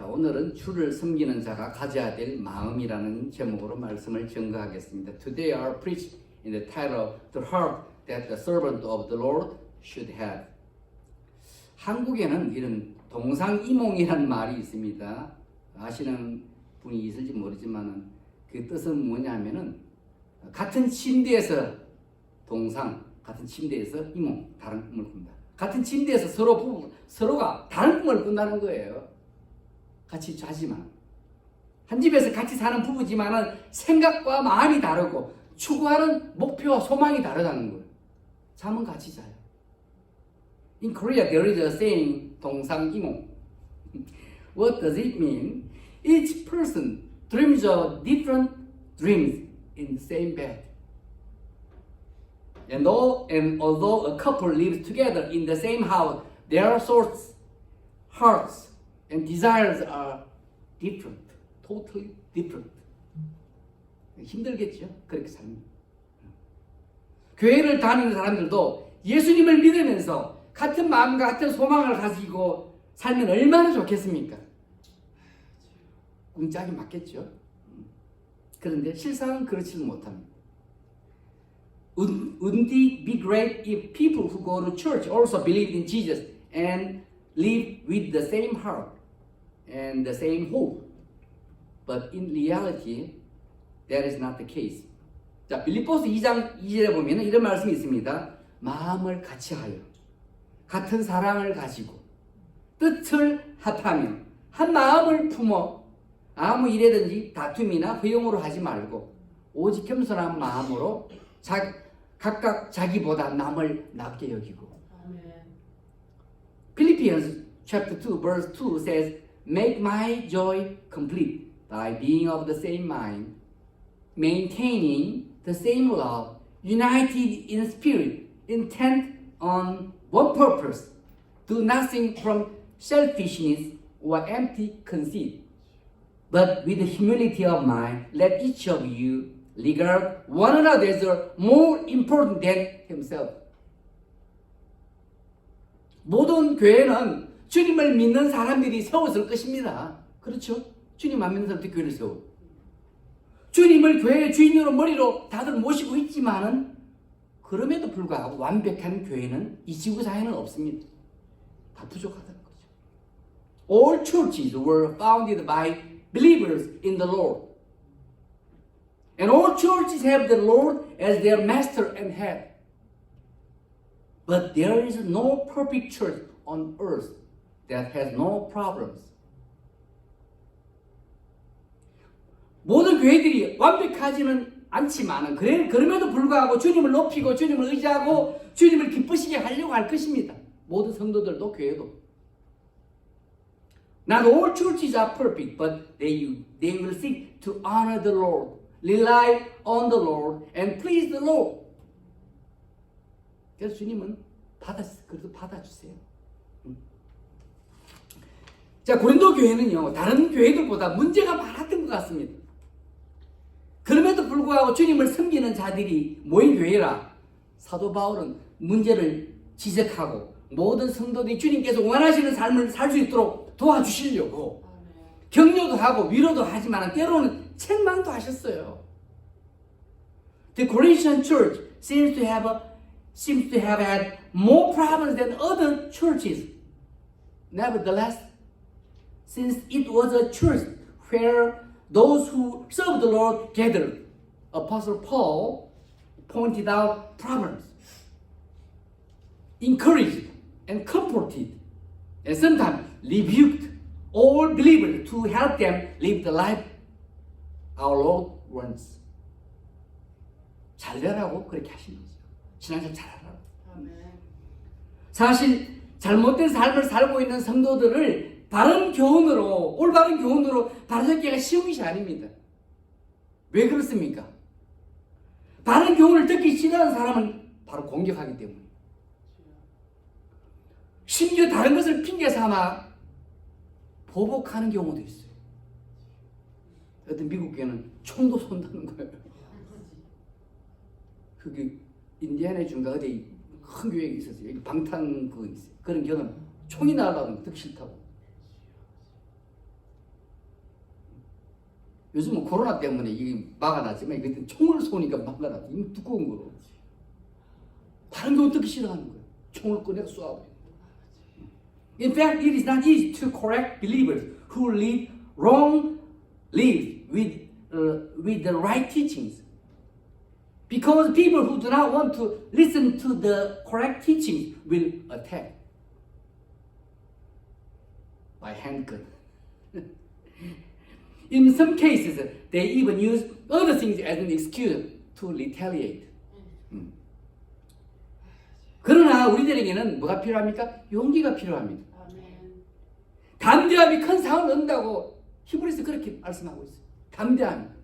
자, 오늘은 주를 섬기는 자가 가져야 될 마음이라는 제목으로 말씀을 증거하겠습니다. Today I preach in the title The Heart that the servant of the Lord should have. 한국에는 이런 동상이몽이라는 말이 있습니다. 아시는 분이 있을지 모르지만은 그 뜻은 뭐냐면은 같은 침대에서 동상, 같은 침대에서 이몽, 다른 꿈을 꾼다. 같은 침대에서 서로 부부, 서로가 다른 꿈을 꾼다는 거예요. 같이 자지만. 한 집에서 같이 사는 부부지만은 생각과 마음이 다르고 추구하는 목표와 소망이 다르다는 거예요. 잠은 같이 자요. In Korea, there is a saying, 동상이몽. What does it mean? Each person dreams of different dreams in the same bed. And, though, and although a couple lives together in the same house, their thoughts, hearts, and desires are different. Totally different. 힘들겠죠? 그렇게 살면. 교회를 다니는 사람들도 예수님을 믿으면서 같은 마음과 같은 소망을 가지고 살면 얼마나 좋겠습니까? 공짜기 맞겠죠? 그런데 실상은 그렇지는 못합니다. Would- Wouldn't it be great if people who go to church also believed in Jesus and live with the same heart and the same hope? But in reality, that is not the case. 자, 빌립보스 2장 2절에 보면 이런 말씀이 있습니다. 마음을 같이 하여 같은 사랑을 가지고 뜻을 합하며 한 마음을 품어 아무 일에든지 다툼이나 허용으로 하지 말고 오직 겸손한 마음으로 자, 각각 자기보다 남을 낮게 여기고 Philippians chapter 2 verse 2 says make my joy complete by being of the same mind maintaining the same love united in spirit intent on one purpose do nothing from selfishness or empty conceit but with the humility of mind, let each of you regard one another as more important than himself. 모든 교회는 주님을 믿는 사람들이 세웠을 것입니다. 그렇죠? 주님 안 믿는 사람들이 교회를 세워. 주님을 교회의 주인으로 머리로 다들 모시고 있지만은 그럼에도 불구하고 완벽한 교회는 이 지구상에는 없습니다. 다 부족하다는 거죠. All churches were founded by believers in the Lord. And all churches have the Lord as their master and head. But there is no perfect church on earth that has no problems. 모든 교회들이 완벽하지는 않지만은 그래, 그럼에도 불구하고 주님을 높이고 주님을 의지하고 주님을 기쁘시게 하려고 할 것입니다. 모든 성도들도 교회도. Not all churches are perfect, but they, they will seek to honor the Lord, rely on the Lord, and please the Lord. 그래서 주님은 받아, 그래도 받아주세요. 음. 자, 고린도 교회는요, 다른 교회들보다 문제가 많았던 것 같습니다. 그럼에도 불구하고 주님을 섬기는 자들이 모인 교회라 사도 바울은 문제를 지적하고 모든 성도들이 주님께서 원하시는 삶을 살 수 있도록 도와주시려고 격려도 하고 위로도 하지만 때로는 책망도 하셨어요. The Corinthian church seems to have a, seems to have had more problems than other churches. Nevertheless, since it was a church where those who serve the Lord gathered, Apostle Paul pointed out problems, encouraged and comforted, and sometimes rebuked all believers to help them live the life our Lord wants. 잘 되라고 그렇게 하신 거죠. 신앙생활 잘하라고. 사실 잘못된 삶을 살고 있는 성도들을 바른 교훈으로 올바른 교훈으로 바르잡기가 쉬운 것이 아닙니다. 왜 그렇습니까? 바른 교훈을 듣기 싫어하는 사람은 바로 공격하기 때문에. 심지어 다른 것을 핑계 삼아 보복하는 경우도 있어요. 어떤 미국 교회는 총도 쏜다는 거예요. 그게 인디애나 중가 어디 큰 교회가 있었어요. 방탄 그거 있어요. 그런 경험 총이 날아가는 거 듣기 싫다고. 요즘은 코로나 때문에 이게 막아놨지만 그때 총을 쏘니까 막아놨지. 이거 두꺼운 거로. 다른 게 어떻게 싫어하는 거예요? 총을 꺼내서 쏘아버려. In fact, it is not easy to correct believers who lead wrong lives with, uh, with the right teachings. Because people who do not want to listen to the correct teachings will attack by handgun. In some cases, they even use other things as an excuse to retaliate. 음. 그러나 우리들에게는 뭐가 필요합니까? 용기가 필요합니다. 담대함이 큰 상을 얻는다고 히브리서 그렇게 말씀하고 있어요. 담대함.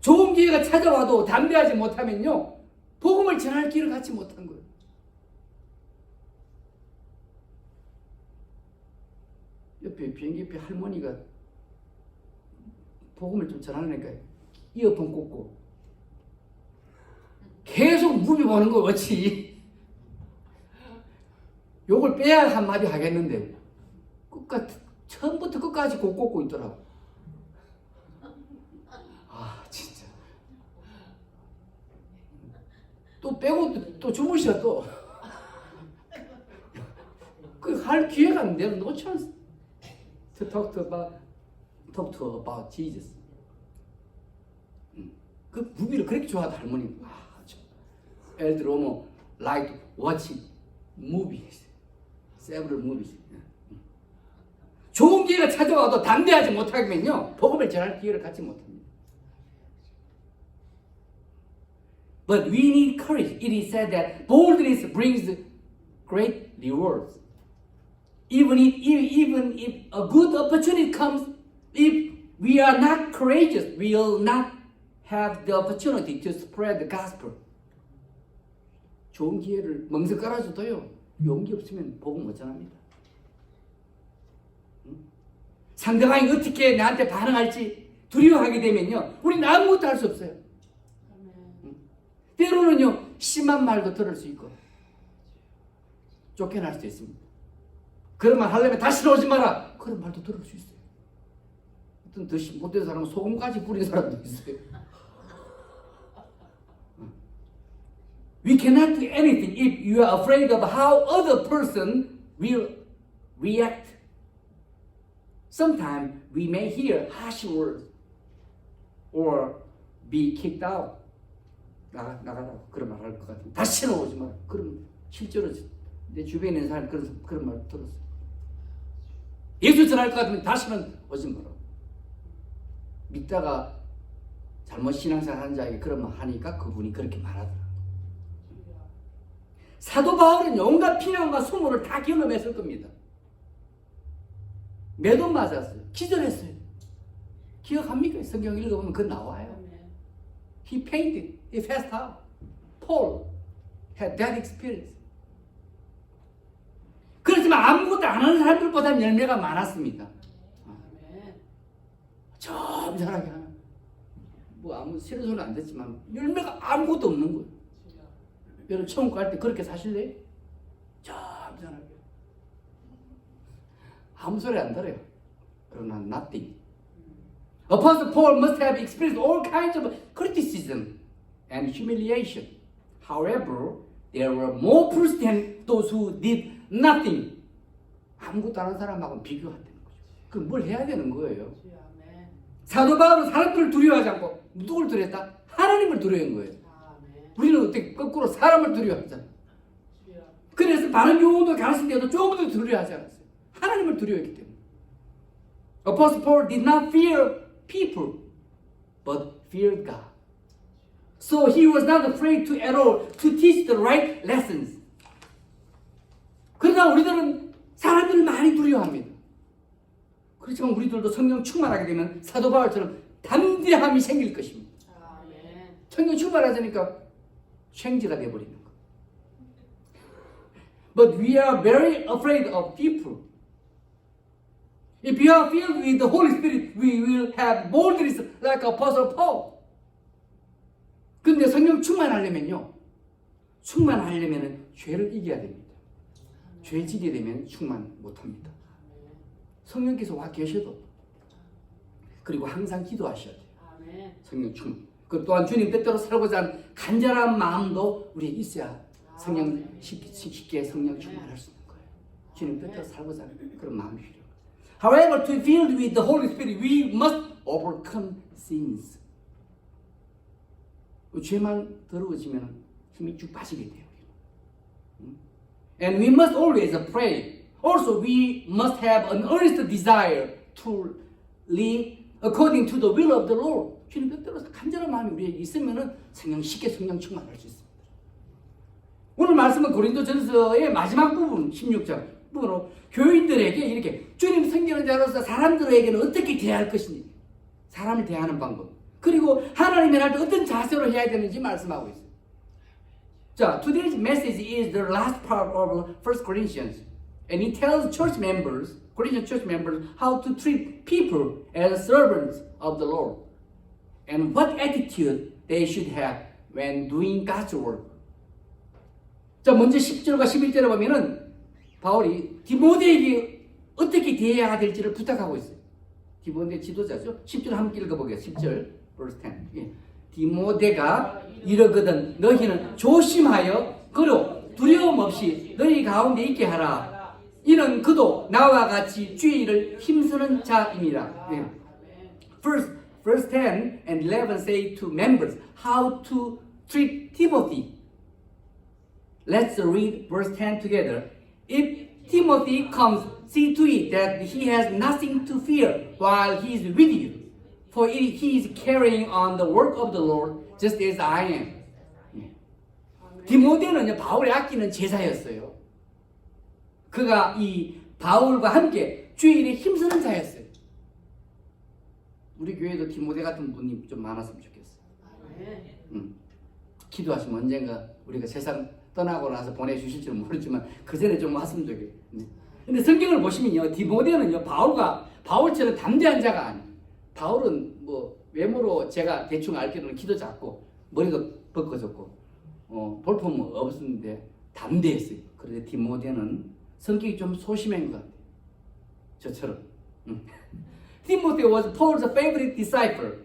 좋은 기회가 찾아와도 담대하지 못하면요. 복음을 전할 길을 갖지 못한 거예요. 옆에 비행기 옆에 할머니가 복음을 좀 전하려니까 이어폰 꽂고 계속 무비 보는 거 어찌 욕을 빼야 한마디 하겠는데 끝까지 처음부터 끝까지 곡 꽂고 있더라고. 아 진짜. 또 빼고 또, 또 주무셔 또. 그 할 기회가 내가 talk to about, talk to about Jesus. 음. 그 무비를 그렇게 좋아하다 할머니. 아, 저. 예를 들어 뭐 like watching movies, several movies. 좋은 기회가 찾아와도 담대하지 못하면요 복음을 전할 기회를 갖지 못합니다. But we need courage. It is said that boldness brings great rewards. Even if, even if a good opportunity comes, if we are not courageous, we will not have the opportunity to spread the gospel. 좋은 기회를 멍석 깔아줘도요 용기 없으면 복음 못 전합니다. 상대방이 어떻게 나한테 반응할지 두려워하게 되면요, 우리는 아무것도 할 수 없어요. 아멘. 때로는요, 심한 말도 들을 수 있고, 쫓겨날 수도 있습니다. 그런 말 하려면 다시 오지 마라! 그런 말도 들을 수 있어요. 더 심- 못된 사람은 소금까지 뿌린 사람도 있어요. We cannot do anything if you are afraid of how other person will react. Sometimes we may hear harsh words or be kicked out. 나가 나가라고 그런 말 할 것 같은. 다시는 오지 마. 그럼 실제로 내 주변에 있는 사람 그런 그런 말 들었어. 예수 전할 것 같으면 다시는 오지 마라. 믿다가 잘못 신앙생활 하는 자에게 그런 말 하니까 그분이 그렇게 말하더라. 사도 바울은 온갖 피난과 수모를 다 경험했을 겁니다. 매도 맞았어요. 기절했어요. 기억합니까? 성경 읽어보면 그 나와요. He fainted. He passed out. Paul had that experience. 그렇지만 아무것도 안 하는 사람들보다 열매가 많았습니다. 아멘. 점잖하게 하는. 뭐 아무 싫은 소리 안 듣지만 열매가 아무것도 없는 거예요. 여러분 천국 갈때 그렇게 사실래요? 점잖하게. 아무 소리 안 들어요. 그러나 nothing. Apostle Paul must have experienced all kinds of criticism and humiliation. However, there were more fools than those who did nothing. 아무것도 안 한 사람하고는 비교한다는 거죠. 그럼 뭘 해야 되는 거예요? 주여. 아멘. 사도 바울은 사람들을 두려워하지 않고 누굴 두려웠다? 하나님을 두려워한 거예요. 아멘. 우리는 어떻게 거꾸로 사람을 두려워하잖아. 그래서 바른 교훈도 가르칠 때도 조금 더 두려워하지 않았어요. 하나님을 두려워했기 때문에. Apostle Paul did not fear people, but feared God. So he was not afraid to at all to teach the right lessons. 그러나 우리들은 사람들을 많이 두려워합니다. 그렇지만 우리들도 성령 충만하게 되면 사도 바울처럼 담대함이 생길 것입니다. 아멘. 성령 충만하자니까 생지가 되어버리는 거. But we are very afraid of people. If we are filled with the Holy Spirit, we will have boldness like Apostle Paul. 근데 성령 충만하려면요. 충만하려면 죄를 이겨야 됩니다. 죄 지게 되면 충만 못합니다. 성령께서 와 계셔도 그리고 항상 기도하셔야 돼요. 성령 충만. 그 또한 주님 뜻대로 살고자 하는 간절한 마음도 우리에 있어야 성령 쉽게, 쉽게 성령 충만할 수 있는 거예요. 주님 뜻대로 살고자 하는 그런 마음이 필요해요. However, to be filled with the Holy Spirit, we must overcome sins. 죄만 더러워지면 힘이 쭉 빠지게 돼요. 음? And we must always pray. Also, we must have an earnest desire to live according to the will of the Lord. 주님 뜻대로 간절한 마음이 우리에게 있으면은 성령 쉽게 성령 충만할 수 있습니다. 오늘 말씀은 고린도전서의 마지막 부분 16장 부분으로 교인들에게 이렇게 주님 섬기는 자로서 사람들에게는 어떻게 대할 것인지 사람을 대하는 방법 그리고 하나님의 날때 어떤 자세로 해야 되는지 말씀하고 있어요. 자, today's message is the last part of 1 Corinthians. And it tells church members, Corinthian church members, how to treat people as servants of the Lord. And what attitude they should have when doing God's work. 자, 먼저 10절과 11절에 보면은 바울이 디모데에게 어떻게 대해야 될지를 부탁하고 있어요. 디모데 지도자죠. 10절 함께 읽어보겠습니다. 10절, verse 10. 예. 디모데가 이러거든 너희는 조심하여 그로 두려움 없이 너희 가운데 있게 하라. 이는 그도 나와 같이 주의를 힘쓰는 자입니다. 예. First, verse 10 and 11 say to members how to treat Timothy. Let's read verse 10 together. If Timothy comes, see to it that he has nothing to fear while he is with you. For he is carrying on the work of the Lord just as I am. 예. 디모데는 바울의 아끼는 제자였어요. 그가 이 바울과 함께 주의 일에 힘쓰는 자였어요. 우리 교회도 디모데 같은 분이 좀 많았으면 좋겠어요. 아멘. 음. 기도하시면 언젠가 우리가 세상 떠나고 나서 보내주실지는 모르지만 그 전에 좀 왔으면 좋겠어요. 네. 근데 성경을 보시면요, 디모데는요, 바울과 바울처럼 담대한 자가 아니에요. 바울은 뭐 외모로 제가 대충 알기로는 키도 작고 머리도 벗겨졌고 어, 볼품은 없었는데 담대했어요. 그런데 디모데는 성격이 좀 소심한 것 같아요. 저처럼. 음. Timothy was Paul's favorite disciple.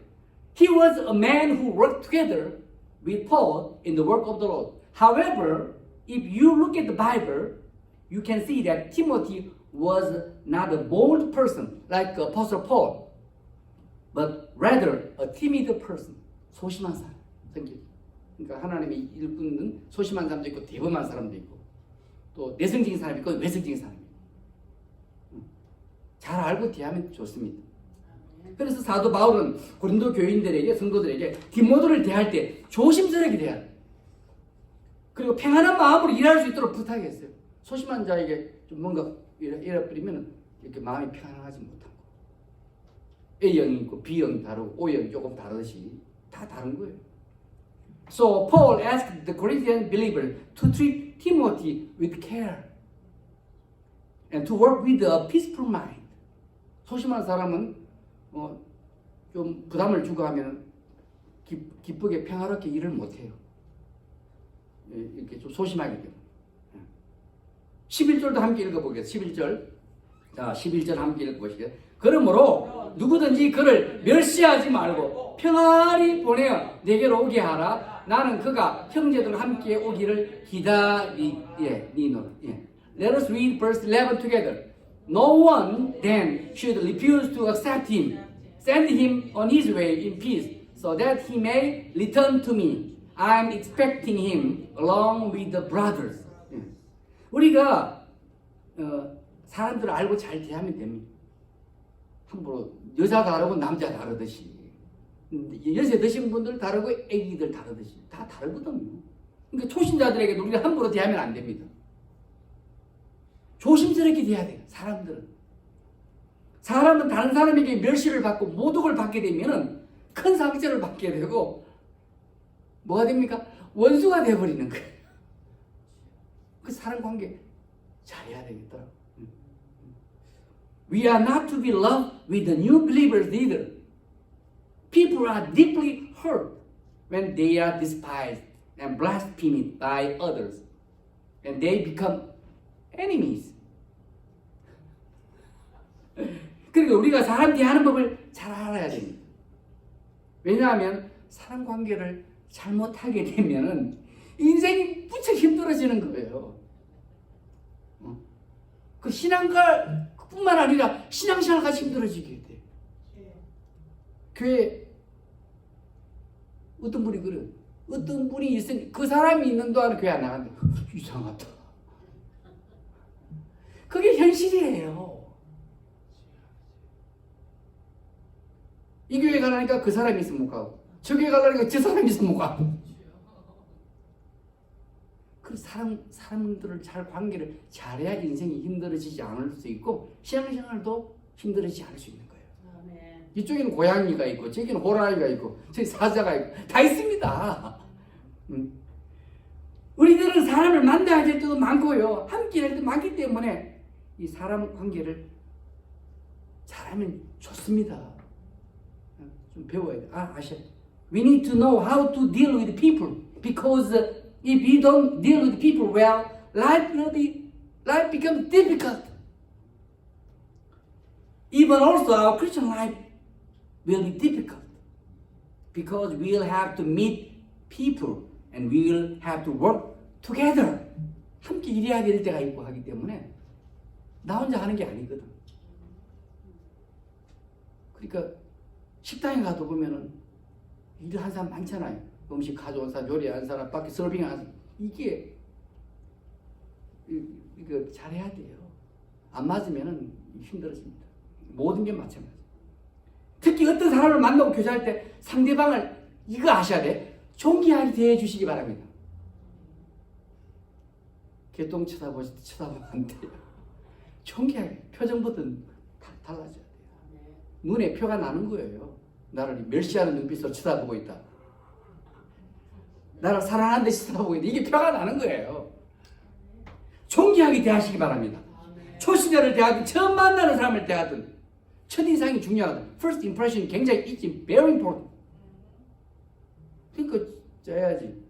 He was a man who worked together with Paul in the work of the Lord. However, if you look at the Bible, you can see that Timothy was not a bold person like Apostle Paul, but rather a timid person. 소심한 사람. 성격. 그러니까 하나님이 일꾼은 소심한 사람도 있고 대범한 사람도 있고 또 내성적인 사람이 있고 외성적인 사람이 있고 음. 잘 알고 대하면 좋습니다. 그래서 사도 바울은 고린도 교인들에게 성도들에게 디모데를 대할 때 조심스럽게 대하라. 그리고 평안한 마음으로 일할 수 있도록 부탁했어요. 소심한 자에게 좀 뭔가 잃어버리면 이렇게 마음이 평안하지 못하고 A형이 있고 B형이 다르고 O형이 조금 다르듯이 다 다른 거예요. So Paul asked the Corinthian believer to treat Timothy with care and to work with a peaceful mind. 소심한 사람은 어, 좀 부담을 주고 하면 기, 기쁘게 평화롭게 일을 못해요. 예, 이렇게 좀 때문에. 예. 11절도 함께 읽어보겠습니다. 11절. 자, 11절 함께 읽어보시겠습니다. 그러므로 누구든지 그를 멸시하지 말고 평안히 보내어 내게로 오게 하라. 나는 그가 형제들 함께 오기를 기다리니노라. 예. Let us read verse 11 together. No one then should refuse to accept him. Send him on his way in peace, so that he may return to me. I'm expecting him along with the brothers. 예. 우리가 어, 사람들을 알고 잘 대하면 됩니다. 함부로 여자 다르고 남자 다르듯이 여세 드신 분들 다르고 애기들 다르듯이 다 다르거든요. 그러니까 초신자들에게 우리가 함부로 대하면 안 됩니다. 조심스럽게 대해야 돼요. 사람들은. 사람은 다른 사람에게 멸시를 받고 모독을 받게 되면은 큰 상처를 받게 되고 뭐가 됩니까? 원수가 되어버리는 거예요. 그 사람 관계 잘해야 되겠더라. We are not to be loved with the new believers either. People are deeply hurt when they are despised and blasphemed by others, and they become enemies. 그러니까 우리가 사람 대하는 법을 잘 알아야 됩니다. 왜냐하면 사람 관계를 잘못하게 되면은 인생이 무척 힘들어지는 거예요. 어? 그 신앙가 뿐만 아니라 신앙생활까지 힘들어지게 돼. 교회 어떤 분이 그래. 어떤 분이 있으니 그 사람이 있는 동안 교회 안 나간대. 이상하다. 그게 현실이에요. 이 교회 가려니까 그 사람이 있으면 못 가고 저 교회 가려니까 저 사람이 있으면 못 가고 그 사람 사람들을 잘 관계를 잘해야 인생이 힘들어지지 않을 수 있고 신앙생활도 힘들어지지 않을 수 있는 거예요. 아멘. 이쪽에는 고양이가 있고 저기는 호랑이가 있고 저기 사자가 있고 다 있습니다. 음. 우리들은 사람을 만나야 될 때도 많고요. 함께 할 때도 많기 때문에 이 사람 관계를 잘하면 좋습니다. 어, 좀 배워야 돼. 아, 아셔. We need to know how to deal with people because if we don't deal with people well, life will be life becomes difficult. Even also our Christian life will be difficult because we'll have to meet people and we'll have to work together. 함께 일해야 될 때가 있고 하기 때문에 나 혼자 하는 게 아니거든. 그러니까 식당에 가도 보면은 일한 사람 많잖아요. 음식 가져온 사람, 요리한 사람, 밖에 서빙한 사람. 이게 이- 이거 잘해야 돼요. 안 맞으면은 힘들어집니다. 모든 게 마찬가지. 특히 어떤 사람을 만나고 교제할 때 상대방을 이거 아셔야 돼. 존귀하게 대해 주시기 바랍니다. 개똥 쳐다보지 쳐다보면 안 돼요. 존귀하게 표정부터 다 달라져야 돼요. 아멘. 눈에 표가 나는 거예요. 나를 멸시하는 눈빛으로 쳐다보고 있다. 나를 사랑하는 듯이 쳐다보고 있다. 이게 표가 나는 거예요. 존귀하게 대하시기 바랍니다. 초신자를 대하든 처음 만나는 사람을 대하든 첫인상이 중요하다. First impression 굉장히 있지. Very important. 그러니까 짜야지.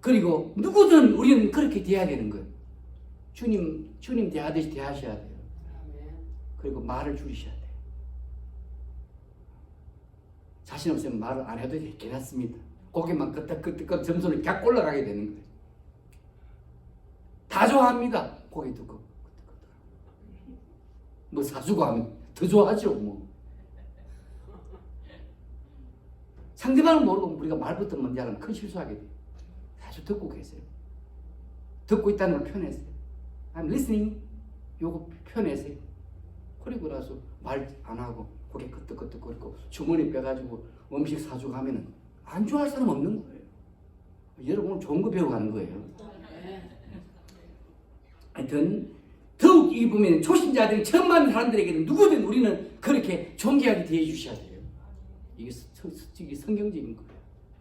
그리고 누구든 우리는 그렇게 대해야 되는 거예요. 주님, 주님 대하듯이 대하셔야 돼요. 그리고 말을 줄이셔야 돼요. 자신 없으면 말을 안 해도 돼. 괜찮습니다. 고개만 끄덕끄덕 점수를 쫙 올라가게 되는 거예요. 다 좋아합니다. 고개 끄덕끄덕. 뭐 사주고 하면 더 좋아하죠. 뭐. 상대방을 모르고 우리가 말부터 먼저 하면 큰 실수하게 돼요. 사주 듣고 계세요. 듣고 있다는 걸 표현했어요. I'm listening. 요거 표현했어요. 그리고 나서 말 안 하고 고개 끄덕끄덕 거리고 주머니 빼가지고 음식 사주고 하면은 안 좋아할 사람 없는 거예요. 여러분 좋은 거 배워가는 거예요. 하여튼 더욱 이 보면 초신자들이 처음 만난 사람들에게는 누구든 우리는 그렇게 존귀하게 대해 주셔야 돼요. 이게 성경적인 거예요.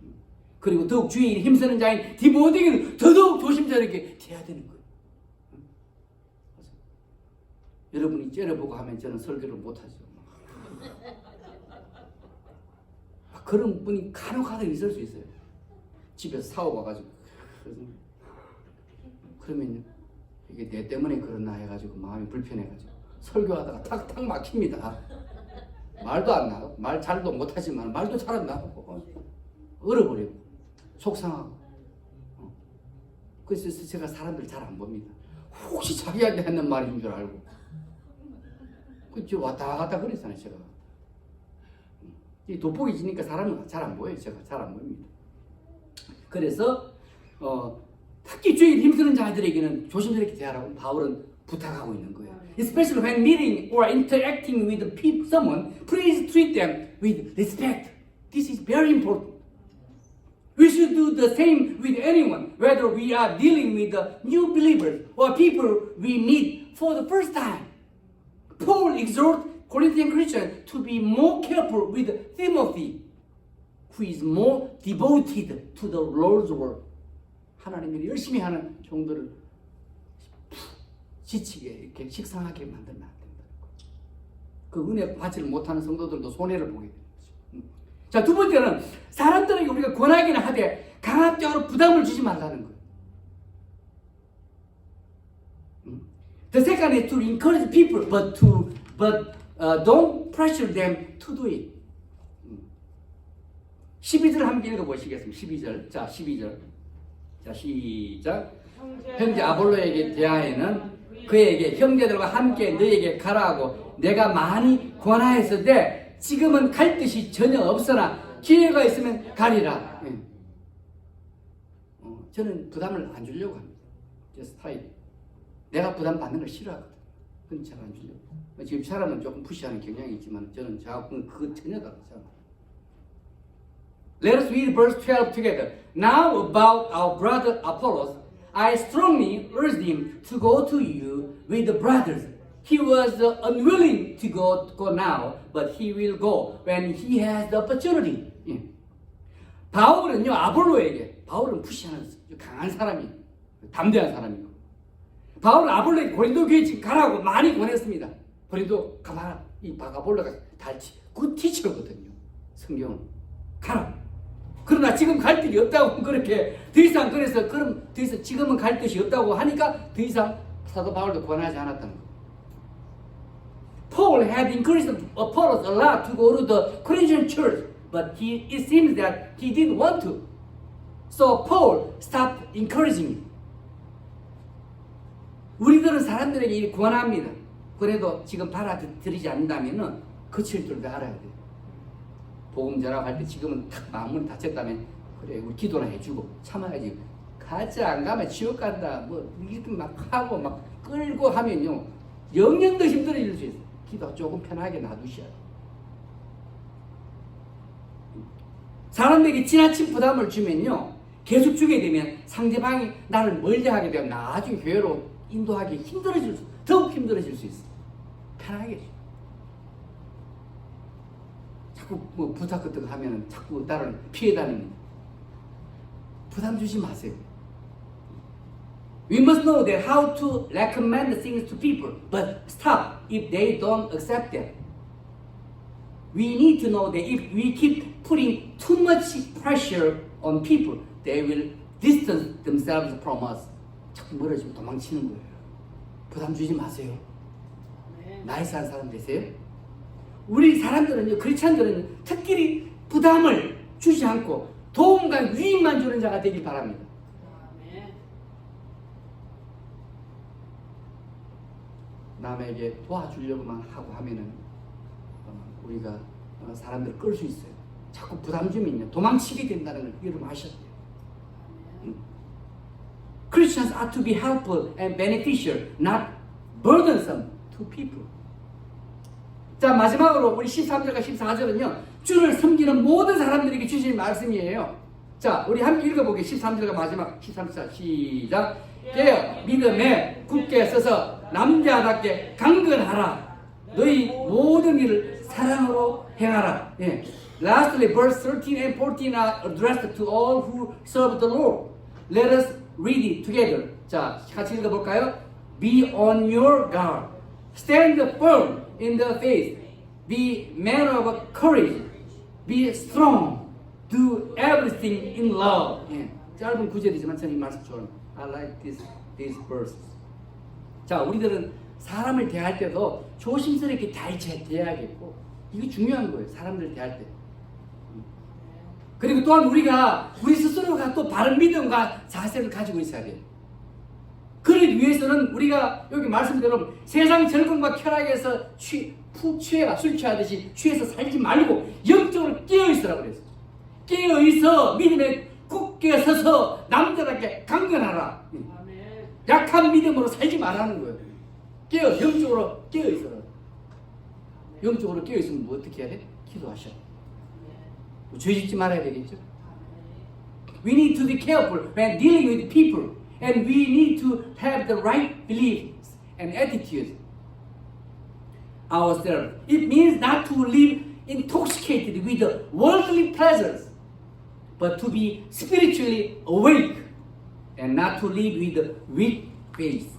음. 그리고 더욱 주의 힘쓰는 자인 디모데에게는 더더욱 조심스럽게 대해야 되는 거예요. 여러분이 째려보고 하면 저는 설교를 못하죠. 아, 그런 분이 간혹 가다 있을 수 있어요. 집에서 사고 와가지고 그러면 이게 내 때문에 그러나 해가지고 마음이 불편해가지고 설교하다가 탁탁 막힙니다. 말도 안 나고 말 잘도 못하지만 말도 잘 안 나고 얼어버리고 속상하고 어. 그래서 제가 사람들 잘 안 봅니다. 혹시 자기한테 하는 말인 줄 알고 그저 왔다 갔다 그랬잖아요 제가 이 돋보기 지니까 사람은 잘 안 보여요 제가 잘 안 보입니다. 그래서 어, 특히 주의 힘쓰는 자들에게는 조심스럽게 대하라고 바울은 부탁하고 있는 거예요. Especially when meeting or interacting with people, someone, please treat them with respect. This is very important. We should do the same with anyone, whether we are dealing with new believers or people we meet for the first time. Paul exhorts Corinthian Christians to be more careful with Timothy, who is more devoted to the Lord's work. 하나님이 열심히 하는 종들을 지치게 이렇게 식상하게 만들면 안 된다. 그 은혜 받지를 못하는 성도들도 손해를 보게 되는 거죠. 음. 자, 두 번째는 사람들에게 우리가 권하기는 하되 강압적으로 부담을 주지 말라는 거예요. 음. The second is to encourage people, but to but uh, don't pressure them to do it. 음. 12절 함께 읽어보시겠습니다. 12절. 자, 12절. 자, 시작. 형제 아볼로에게 대하여는 그에게 형제들과 함께 너에게 가라하고 내가 많이 권하였을 때 지금은 갈 뜻이 전혀 없으나 기회가 있으면 가리라. 예. 어, 저는 부담을 안 주려고 합니다. 제 스타일. 내가 부담 받는 걸 싫어하거든. 그건 잘안 주려고. 지금 사람은 조금 푸시하는 경향이 있지만 저는 저하고는 그거 전혀 다르지 않아요. Let us read verse 12 together. Now about our brother Apollos, I strongly urged him to go to you with the brothers. He was uh, unwilling to go, go now, but he will go when he has the opportunity. 예. 바울은요 아볼로에게 바울은 푸시하는 강한 사람이에요. 담대한 사람이고 바울은 아볼로에게 고린도 교회 지금 가라고 많이 권했습니다. 고린도 가봐라. 이 바가볼로가 달치 굿 티처거든요. 성경은 가라. 그러나 지금 갈 뜻이 없다고 그렇게 더 이상 그래서 그럼 더 이상 지금은 갈 뜻이 없다고 하니까 더 이상 사도 바울도 권하지 않았다는 거. Paul had encouraged Apollos a lot to go to the Corinthian church, but he, it seems that he didn't want to. So Paul stopped encouraging him. 우리들은 사람들에게 이 권합니다. 그래도 지금 받아들이지 않는다면 그칠 줄도 알아야 돼요. 복음 전하할 때 지금은 탁 마음문이 닫혔다면 그래 우리 기도나 해주고 참아야지. 가지 안 가면 지옥 간다. 뭐 이렇게 막 하고 막 끌고 하면요. 영영 더 힘들어질 수 있어요. 기도 조금 편하게 놔두셔야 사람에게 지나친 부담을 주면요. 계속 주게 되면 상대방이 나를 멀리하게 되면 나중에 교회로 인도하기 힘들어질 수 더욱 힘들어질 수 있어요 편하게 자꾸 뭐 부탁 같은 거 하면 자꾸 나를 피해 다닙니다. 부담 주지 마세요. We must know that how to recommend things to people, but stop if they don't accept them. We need to know that if we keep putting too much pressure on people, they will distance themselves from us. 자꾸 멀어지면 도망치는 거예요. 부담 주지 마세요. 나이스한 사람 되세요? 우리 사람들은요, 크리스찬들은 특별히 부담을 주지 않고 도움과 유익만 주는 자가 되길 바랍니다. 남에게 도와주려고만 하고 하면은 어, 우리가 어, 사람들을 끌수 있어요. 자꾸 부담 주면요, 도망치게 된다는 걸 여러분 돼요. Christians are to be helpful and beneficial, not burdensome to people. 자 마지막으로 우리 13절과 14절은요 주를 섬기는 모든 사람들에게 주신 말씀이에요 자 우리 함께 읽어보게 13절과 마지막 13절 시작 깨어 믿음에 굳게 서서 남자답게 강건하라 너희 모든 일을 사랑으로 행하라 예. Lastly, verse 13 and 14 are addressed to all who serve the Lord. Let us read it together. 자, 같이 읽어볼까요? Be on your guard. Stand firm in the faith. Be man of courage. Be strong. Do everything in love. 예, 짧은 구절이지만 저는 이 말씀 좋아요. I like this, these verses. 자, 우리들은 사람을 대할 때도 조심스럽게 잘 대해야겠고 이게 중요한 거예요. 사람들 대할 때. 그리고 또한 우리가 우리 스스로가 또 바른 믿음과 자세를 가지고 있어야 돼요. 그러기 위해서는 우리가 여기 말씀대로 세상 즐거움과 쾌락에서 취, 푹 취해가 술 취하듯이 취해서 살지 말고 영적으로 깨어 있으라고 그랬어. 깨어 있어 믿음에 굳게 서서 남들에게 강건하라. 약한 믿음으로 살지 말라는 거예요. 깨어 영적으로 깨어 있어라. 영적으로 깨어 있으면 뭐 어떻게 해야 돼? 기도하셔. 뭐 죄 짓지 말아야 되겠죠. We need to be careful when dealing with people, and we need to have the right beliefs and attitudes ourselves. It means not to live intoxicated with the worldly pleasures, but to be spiritually awake and not to live with the weak faith.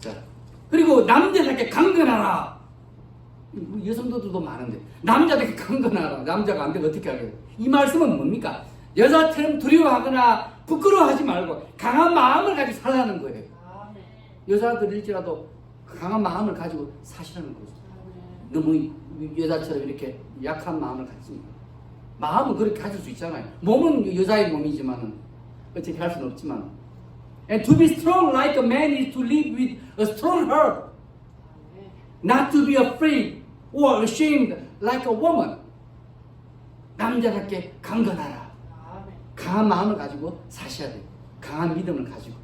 자, 그리고 남자답게 강건하라. 여성들도 많은데 남자답게 강건하라. 남자가 안 되면 어떻게 하겠어요? 이 말씀은 뭡니까? 여자처럼 두려워하거나 부끄러워하지 말고 강한 마음을 가지고 살라는 거예요. 여자들일지라도 강한 마음을 가지고 사시라는 거죠. 너무 여자처럼 이렇게 약한 마음을 갖지 마. 마음은 그렇게 가질 수 있잖아요. 몸은 여자의 몸이지만은 어떻게 할 수는 없지만. And to be strong like a man is to live with a strong heart, not to be afraid or ashamed like a woman. 남자답게 강건하라. 강한 마음을 가지고 사셔야 돼요. 강한 믿음을 가지고.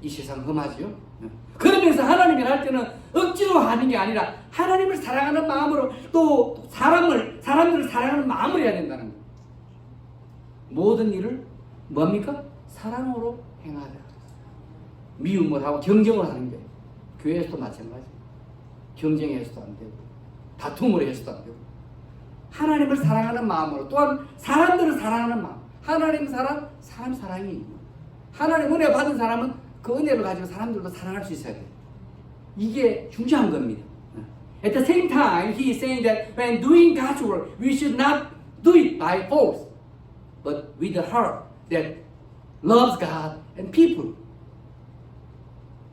이 세상 험하지요? 네. 그러면서 하나님이 할 때는 억지로 하는 게 아니라 하나님을 사랑하는 마음으로 또 사람을, 사람들을 사랑하는 마음으로 해야 된다는 거예요. 모든 일을 뭡니까? 사랑으로 행하자. 미움을 하고 경쟁을 하는 게 교회에서도 마찬가지. 경쟁해서도 안 되고 다툼을 해서도 안 되고 하나님을 사랑하는 마음으로 또한 사람들을 사랑하는 마음. 하나님 사랑, 사람 사랑이 하나님 은혜 받은 사람은 그 은혜를 가지고 사람들도 사랑할 수 있어야 돼. 이게 중요한 겁니다. At the same time, he is saying that when doing God's work, we should not do it by force, but with a heart that loves God and people.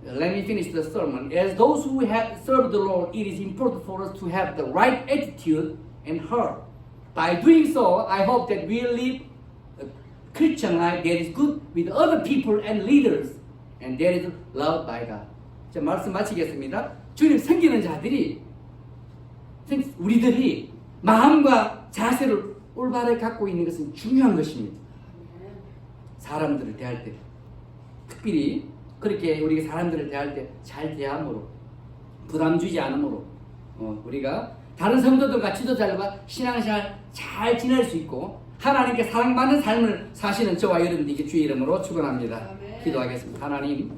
Let me finish the sermon. As those who have served the Lord, it is important for us to have the right attitude and heart. By doing so, I hope that we live a Christian life that is good with other people and leaders, and that is loved by God. 자, 말씀 마치겠습니다. 주님 섬기는 자들이, 생- 우리들이 마음과 자세를 올바르게 갖고 있는 것은 중요한 것입니다. 사람들을 대할 때 특별히 그렇게 우리가 사람들을 대할 때 잘 대함으로 부담 주지 않으므로 어, 우리가 다른 성도들과 지도자들과 신앙생활 잘 지낼 수 있고 하나님께 사랑받는 삶을 사시는 저와 여러분들에게 주의 이름으로 축원합니다. 기도하겠습니다. 하나님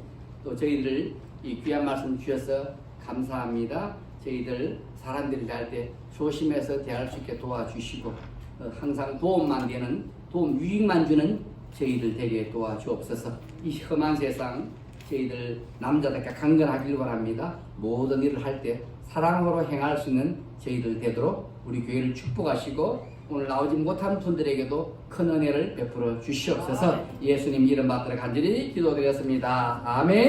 또 저희들 이 귀한 말씀 주셔서 감사합니다. 저희들 사람들이 대할 때 조심해서 대할 수 있게 도와주시고 어, 항상 도움만 되는 도움 유익만 주는 저희들 되게 도와주옵소서. 이 험한 세상 저희들 남자답게 강건하길 바랍니다. 모든 일을 할 때 사랑으로 행할 수 있는 저희들 되도록 우리 교회를 축복하시고 오늘 나오지 못한 분들에게도 큰 은혜를 베풀어 주시옵소서. 예수님 이름 받들어 간절히 기도드렸습니다. 아멘.